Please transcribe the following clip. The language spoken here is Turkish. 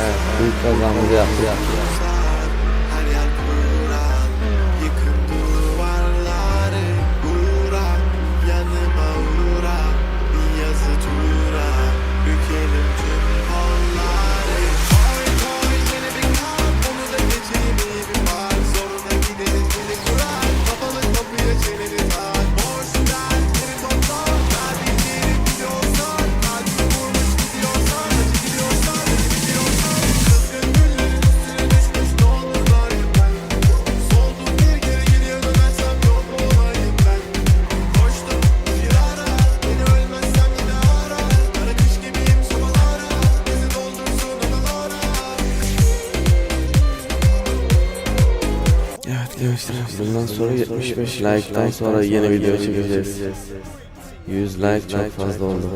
Evet, ilk kazamızı yaptık. Yavaş. Bundan sonra 75 like'tan sonra yeni video çekeceğiz. 100 like çok fazla oldu.